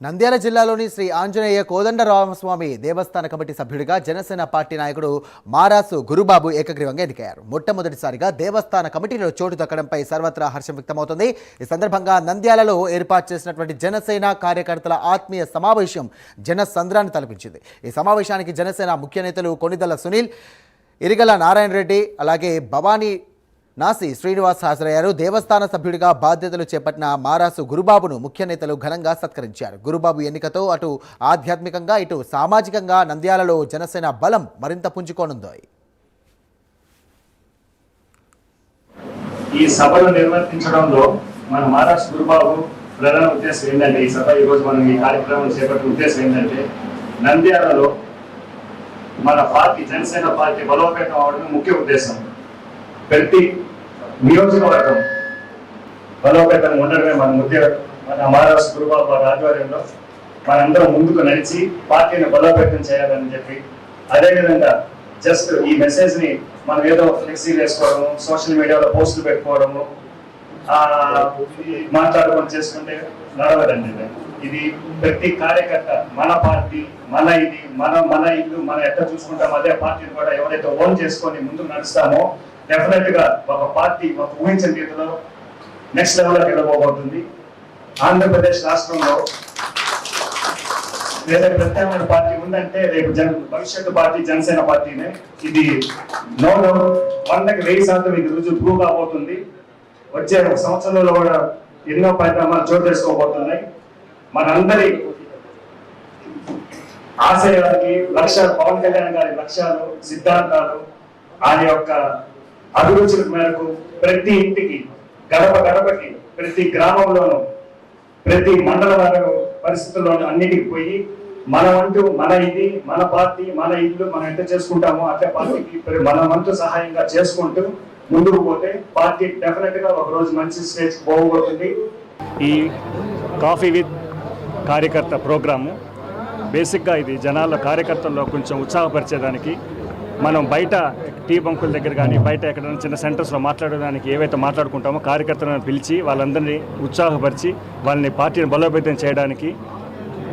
నంద్యాల జిల్లాలోని శ్రీ ఆంజనేయ కోదండరామస్వామి దేవస్థాన కమిటీ సభ్యుడిగా జనసేన పార్టీ నాయకుడు మారాసు గురుబాబు ఏకగ్రీవంగా ఎన్నికయ్యారు మొట్టమొదటిసారిగా దేవస్థాన కమిటీలో చోటు దక్కడంపై సర్వత్రా హర్షం వ్యక్తమవుతుంది. ఈ సందర్భంగా నంద్యాలలో ఏర్పాటు చేసినటువంటి జనసేన కార్యకర్తల ఆత్మీయ సమావేశం జన సంద్రాన్ని తలపించింది. ఈ సమావేశానికి జనసేన ముఖ్య నేతలు కొనిదల సునీల్ ఇరిగల నారాయణ రెడ్డి అలాగే భవానీ నాసి శ్రీనివాస్ హాజరయ్యారు. దేవస్థాన సభ్యుడిగా బాధ్యతలు చేపట్టిన మారాసు గురుబాబును ముఖ్య నేతలు ఘనంగా సత్కరించారు. గురుబాబు ఎన్నికతో అటు ఆధ్యాత్మికంగా ఇటు సామాజికంగా నంద్యాలలో జనసేన బలం మరింత పుంజుకోనుందో ఈ సభను నిర్వర్తించడంలో మన మహారాష్ట్ర గురుబాబు ప్రధాన ఉద్దేశం ఏంటంటే ఈ సభ ఈరోజు మనం ఈ కార్యక్రమం చేపట్టిన ఉద్దేశం ఏంటంటే నంద్యాలలో మన పార్టీ జనసేన పార్టీ బలోపేతం అవడమే ముఖ్య ఉద్దేశం. ప్రతి నియోజకవర్గం బలోపేతం ఉండడమే మన ముఖ్య మన మహారాష్ట్ర గురుబాబు ఆధ్వర్యంలో మనందరం ముందుకు నడిచి పార్టీని బలోపేతం చేయాలని చెప్పి అదేవిధంగా జస్ట్ ఈ మెసేజ్ని మనం ఏదో ఫ్లెక్సీ వేసుకోవడము సోషల్ మీడియాలో పోస్టులు పెట్టుకోవడము మాట్లాడుకొని చేసుకుంటే నడవదండి ఇది. ఇది ప్రతి కార్యకర్త మన పార్టీ మన ఇది మన మన ఇల్లు మనం ఎట్లా చూసుకుంటాం అదే పార్టీని కూడా ఎవరైతే ఓన్ చేసుకొని ముందుకు నడుస్తామో డెఫినెట్గా ఒక పార్టీ ఒక ఊహించిన రీతిలో నెక్స్ట్ లెవెల్లోకి వెళ్ళబోబోతుంది ఆంధ్రప్రదేశ్ రాష్ట్రంలో లేదా ప్రత్యామ్నాయ పార్టీ ఉందంటే రేపు జన భవిష్యత్తు పార్టీ జనసేన పార్టీనే. ఇది నో డౌట్ వందకి వెయ్యి శాతం ఇది రుజువు ప్రూవ్ కాబోతుంది. వచ్చే ఒక సంవత్సరంలో కూడా ఎన్నో పరిణామాలు చోటు చేసుకోబోతున్నాయి. మనందరి ఆశయాలకి లక్ష్యాలు పవన్ కళ్యాణ్ గారి లక్ష్యాలు సిద్ధాంతాలు ఆయన యొక్క అభిరుచుల మేరకు ప్రతి ఇంటికి గడప గడపకి ప్రతి గ్రామంలోనూ ప్రతి మండల పరిస్థితుల్లోనూ అన్నిటికి పోయి మన వంతు మన ఇది మన పార్టీ మన ఇల్లు మనం ఎంత చేసుకుంటామో అట్లా పార్టీకి మన వంతు సహాయంగా చేసుకుంటూ ముందుకు పోతే పార్టీ డెఫినెట్గా ఒక రోజు మంచి స్టేజ్ పోగొడుతుంది. ఈ కాఫీ విత్ కార్యకర్త ప్రోగ్రాము బేసిక్గా ఇది జనాల కార్యకర్తల్లో కొంచెం ఉత్సాహపరిచేదానికి మనం బయట టీ బంకుల దగ్గర కానీ బయట ఎక్కడైనా చిన్న సెంటర్స్లో మాట్లాడడానికి ఏవైతే మాట్లాడుకుంటామో కార్యకర్తలను పిలిచి వాళ్ళందరినీ ఉత్సాహపరిచి వాళ్ళని పార్టీని బలోపేతం చేయడానికి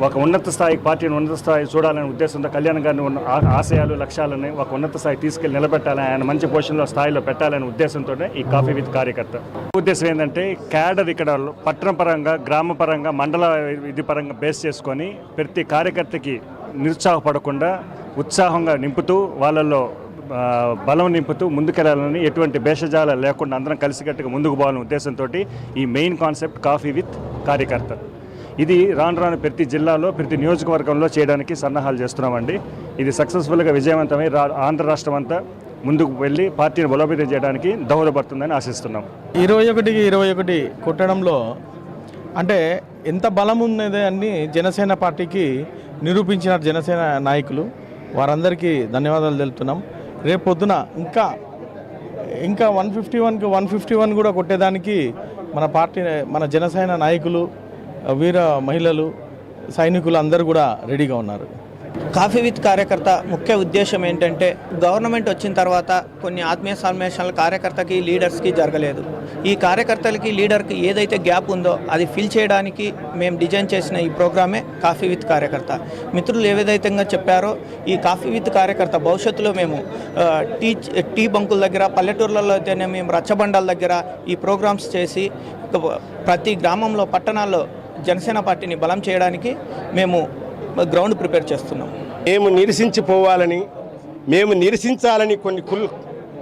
ఒక ఉన్నత స్థాయి పార్టీని ఉన్నత స్థాయి చూడాలనే ఉద్దేశంతో కళ్యాణ్ గారిని ఉన్న ఆశయాలు లక్ష్యాలని ఒక ఉన్నత స్థాయి తీసుకెళ్ళి నిలబెట్టాలని ఆయన మంచి పొజిషన్లో స్థాయిలో పెట్టాలనే ఉద్దేశంతోనే ఈ కాఫీ విత్ కార్యకర్త. ఉద్దేశం ఏంటంటే క్యాడర్ ఇక్కడ పట్టణ పరంగా గ్రామ పరంగా మండల ఇది పరంగా బేస్ చేసుకొని ప్రతి కార్యకర్తకి నిరుత్సాహపడకుండా ఉత్సాహంగా నింపుతూ వాళ్ళల్లో బలం నింపుతూ ముందుకెళ్ళాలని ఎటువంటి భేషజాల లేకుండా అందరం కలిసికట్టుగా ముందుకు పోవాలనే ఉద్దేశంతో ఈ మెయిన్ కాన్సెప్ట్ కాఫీ విత్ కార్యకర్త ఇది రాను రాను ప్రతి జిల్లాలో ప్రతి నియోజకవర్గంలో చేయడానికి సన్నాహాలు చేస్తున్నామండి. ఇది సక్సెస్ఫుల్గా విజయవంతమై రా ఆంధ్ర రాష్ట్రం అంతా ముందుకు వెళ్ళి పార్టీని బలోపేతం చేయడానికి దోహదపడుతుందని ఆశిస్తున్నాం. ఇరవై ఒకటికి ఇరవై ఒకటి కొట్టడంలో అంటే ఎంత బలం ఉన్నది అని జనసేన పార్టీకి నిరూపించిన జనసేన నాయకులు. వారందరికీ ధన్యవాదాలు తెలుపుతున్నాం. రేపు పొద్దున ఇంకా ఇంకా వన్ ఫిఫ్టీ వన్కి వన్ ఫిఫ్టీ వన్ కూడా కొట్టేదానికి మన పార్టీ మన జనసేన నాయకులు వీర మహిళలు సైనికులు అందరూ కూడా రెడీగా ఉన్నారు. కాఫీ విత్ కార్యకర్త ముఖ్య ఉద్దేశం ఏంటంటే గవర్నమెంట్ వచ్చిన తర్వాత కొన్ని ఆత్మీయ సన్మేషణలు కార్యకర్తకి లీడర్స్కి జరగలేదు. ఈ కార్యకర్తలకి లీడర్కి ఏదైతే గ్యాప్ ఉందో అది ఫిల్ చేయడానికి మేము డిజైన్ చేసిన ఈ ప్రోగ్రామే కాఫీ విత్ కార్యకర్త. మిత్రులు ఏదైతే చెప్పారో ఈ కాఫీ విత్ కార్యకర్త భవిష్యత్తులో మేము టీ టీ బంకుల దగ్గర పల్లెటూర్లలో అయితేనే మేము రచ్చబండాల దగ్గర ఈ ప్రోగ్రామ్స్ చేసి ప్రతి గ్రామంలో పట్టణాల్లో జనసేన పార్టీని బలం చేయడానికి మేము గ్రౌండ్ ప్రిపేర్ చేస్తున్నాం. మేము నిరసించిపోవాలని మేము నిరసించాలని కొన్ని కుల్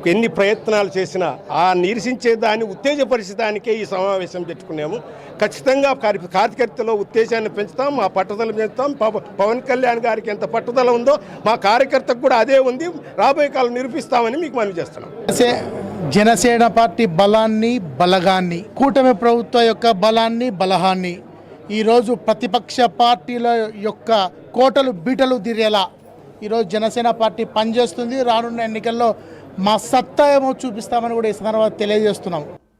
ఎన్ని ప్రయత్నాలు చేసినా ఆ నిరసించే దాన్ని ఉత్తేజపరిచడానికే ఈ సమావేశం పెట్టుకున్నాము ఖచ్చితంగా కార్య- కార్యకర్తలో ఉత్తేజాన్ని పెంచుతాం మా పట్టుదల పెంచుతాం. పవ- పవన్ కళ్యాణ్ గారికి ఎంత పట్టుదల ఉందో మా కార్యకర్తకు కూడా అదే ఉంది. రాబోయే కాలం నిరూపిస్తామని మీకు మనవి చేస్తున్నాం. జనసే- జనసేన పార్టీ బలాన్ని బలగాన్ని కూటమి ప్రభుత్వ యొక్క బలాన్ని బలహాన్ని ఈరోజు ప్రతిపక్ష పార్టీల యొక్క కోటలు బీటలు తీరేలా ఈరోజు జనసేన పార్టీ పనిచేస్తుంది. రానున్న ఎన్నికల్లో మా సత్తా ఏమో చూపిస్తామని కూడా ఈ సందర్భంగా తెలియజేస్తున్నాం.